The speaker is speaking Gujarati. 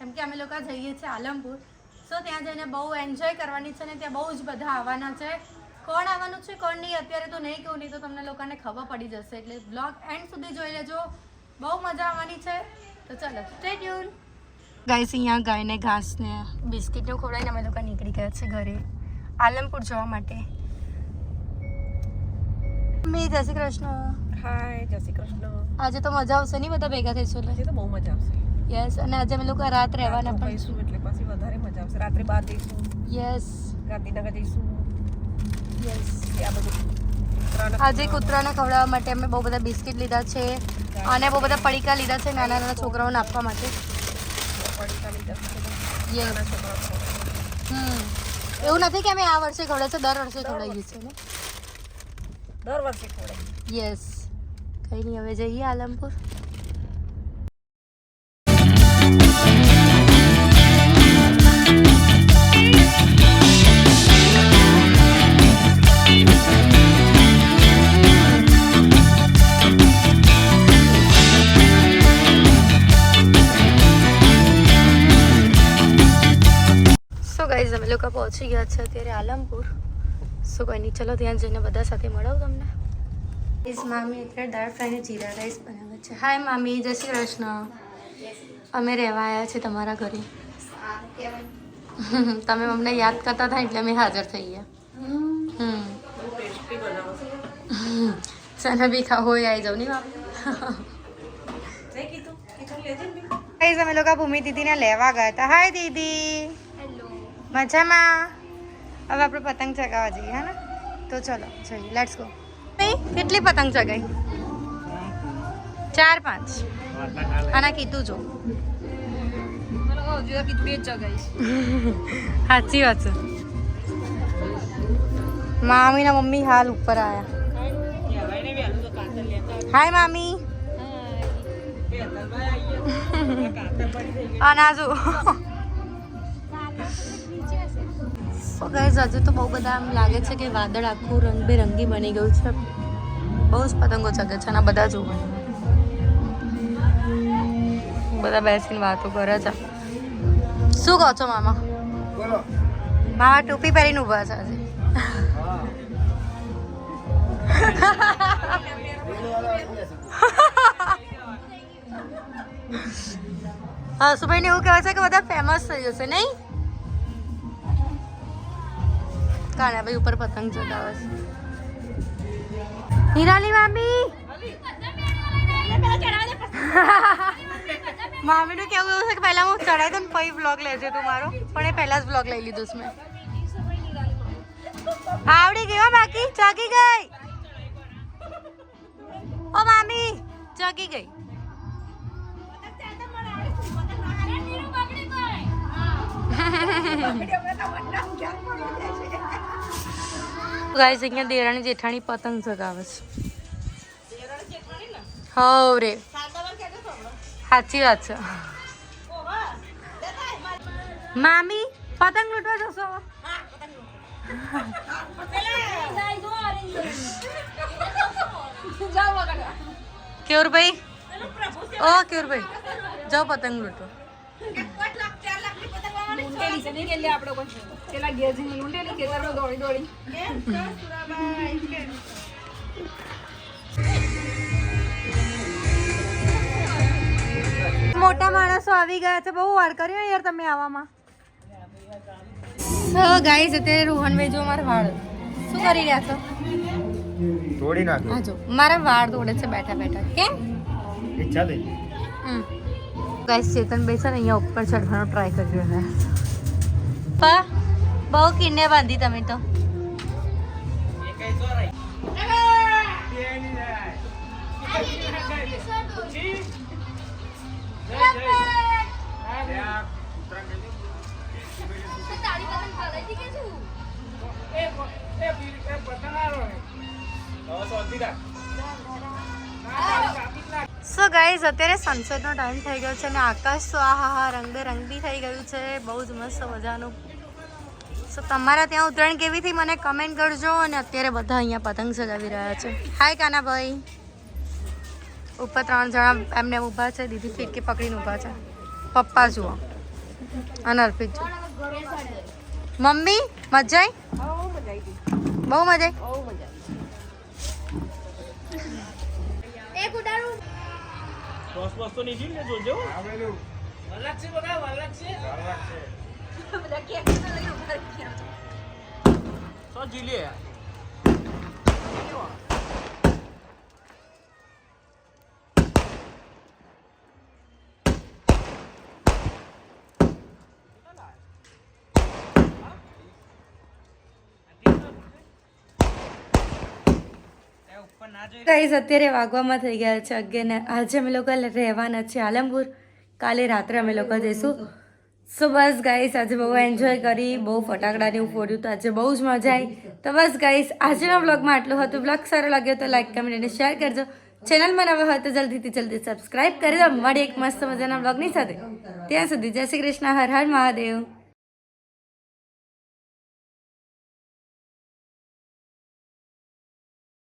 જઈએ છીએ આલમપુર. સો ત્યાં જઈને બહુ એન્જોય કરવાની છે ને ત્યાં બહુ જ બધા આવવાના છે. કોણ આવવાનું છે કોણ નહીં અત્યારે તો નહીં કહું નહીં તો તમને લોકોને ખબર પડી જશે. એટલે બ્લોગ એન્ડ સુધી જોઈ લેજો. બહુ મજા આવવાની છે. તો ચલો સ્ટે ટ્યુન ગાઈસ અહીંયા ગાયને ઘાસને બિસ્કિટને ખવડાવીને અમે લોકો નીકળી ગયા છે ઘરે. આલમપુર જવા માટે. મમ્મી જય શ્રી કૃષ્ણ. હાય જય શ્રી કૃષ્ણ. આજે તો મજા આવશે નહીં બધા ભેગા થઈશું આજે તો બહુ મજા આવશે. યસ અને આજે અમે લોકો રાત રહેવાના પણ જઈશું એટલે પછી વધારે મજા આવશે. રાત્રે બહાર જઈશું. યસ ગાંધીનગર જઈશું. યસ આ બધું આજે કૂતરાને ખવડાવવા માટે અમે બહુ બધા બિસ્કિટ લીધા છે અને બહુ બધા પડીકા લીધા છે નાના નાના છોકરાઓને આપવા માટે. એવું નથી કે અમે આ વર્ષે ખવડાવીએ છે દર વર્ષે ખવડાવીએ છીએ ને? દર વર્ષે ખવડાવીએ. યસ કંઈ નહીં હવે જઈએ આલમપુર. અમે લોકો પહોંચી ગયા છે અત્યારે આલમપુર. સો કોઈ નહીં ચલો ત્યાં જઈને બધા સાથે મળો તમને. ઇસ મામી અત્યારે દાળ ફ્રાય અને જીરા રાઈસ બનાવે છે. હાય મામી જય શ્રી કૃષ્ણ. અમે રહેવા આવ્યા છે તમારા ઘરે. તમે અમને યાદ કરતા હતા એટલે અમે હાજર થઈ ગયા. હમ. સને બી ખાવ હોય આવી જાઉં નહીં મામી? જઈ કીધું કીધું લેજે ને બી. ગાઈઝ અમે લોકો ભૂમિ દીદીને લેવા ગયા હતા. હાય દીદી. મજામાં? હવે આપણે પતંગ ચગાવવા જઈએ હા ને? તો ચલો જઈએ. લેટ્સ ગો કેટલી પતંગ ચગાવી ચાર પાંચ. આના કીધું જો. સાચી વાત છે. મામી ના મમ્મી હાલ ઉપર આયા. હાય મામી. અનાજુ. સો ગાઈઝ હજુ તો બહુ બધા આમ લાગે છે કે વાદળ આખું રંગબેરંગી બની ગયું છે. બહુ જ પતંગો ચગે છે અને બધા જુઓ. બધા બેસીને વાતો કરે છે. શું કહો છો મામા? મામા ટોપી પહેરીને ઊભા છે આજે. હસુભાઈને એવું કહેવાય છે કે બધા ફેમસ થઈ જશે નહીં? કાણાભાઈ ઉપર પતંગ ચગાવે છે. હિરાલી મામી! મામીનું કેવું એવું છે કે પહેલા હું ચડાવી દઉં ને પછી બ્લોગ લેજે તું મારો. પણ એ પહેલા જ બ્લોગ લઈ લીધું છે મેં. આવડી ગયો બાકી ચગી ગઈ. ઓ મામી ચગી ગઈ. ગાઈસ અહીંયા દેરાણી જેઠાણી પતંગ ચગાવે છે. હવ રે. સાચી વાત છે. મામી, પતંગ લૂંટવા જશો? કેવરભાઈ? ઓ, કેવરભાઈ, જાઓ પતંગ લૂંટવા. મોટા માણસો આવી ગયા છે. બહુ વાર કર્યો યાર તમે આવવામાં સો ગાઈસ અત્યારે રોહનભાઈ જો મારા વાળ. શું કરી રહ્યા છો? તોડી નાખ્યો. હા જો. મારા વાળ તોડે છે બેઠા બેઠા. કેમ? ઈચ્છા થઈ ગાઈસ ચેતનભાઈ છે ને અહીંયા ઉપર ચડવાનો ટ્રાય કરી રહ્યા છે. પા બહુ કિન્ને બાંધી તમે તો. સો ગાઈઝ અત્યારે સનસેટનો ટાઈમ થઈ ગયો છે અને આકાશ તો આ હા હા રંગબેરંગી છે બહુ જ મસ્ત મજાનું. સો તમારા ત્યાં ઉત્તરાયણ કેવી થઈ? મને કમેન્ટ કરજો અને અત્યારે બધા અહીંયા પતંગ સજાવી રહ્યા છે. હાય કાનાભાઈ. ઉપર ત્રણ જણા એમને ઊભા છે દીદી ફીટકી પકડીને ઊભા છે. પપ્પા જુઓ. અને અર્પિત જુઓ. મમ્મી મજા આવી બહુ મજા આવી મજા આવી બસ બસ તો નીચે જોજો. આવેલું બધા જીલીએ ગાઈઝ અત્યારે વાગવામાં થઈ ગયા છે અગિયાર ને આજે અમે લોકો રહેવાના છે આલમપુર. કાલે રાત્રે અમે લોકો જઈશું. સો બસ ગાઈસ આજે બહુ એન્જોય કરી, બહુ ફટાકડાને એવું ફોડ્યું તો આજે બહુ જ મજા આવી તો બસ ગાઈસ આજના બ્લોગમાં આટલું હતું. બ્લોગ સારો લાગ્યો તો લાઈક કમેન્ટ અને શેર કરજો. ચેનલમાં નવા હોય તો જલ્દીથી જલ્દી સબસ્ક્રાઇબ કરી દો. મળી એક મસ્ત મજાના બ્લોગની સાથે. ત્યાં સુધી જય શ્રી કૃષ્ણ, હર હર મહાદેવ.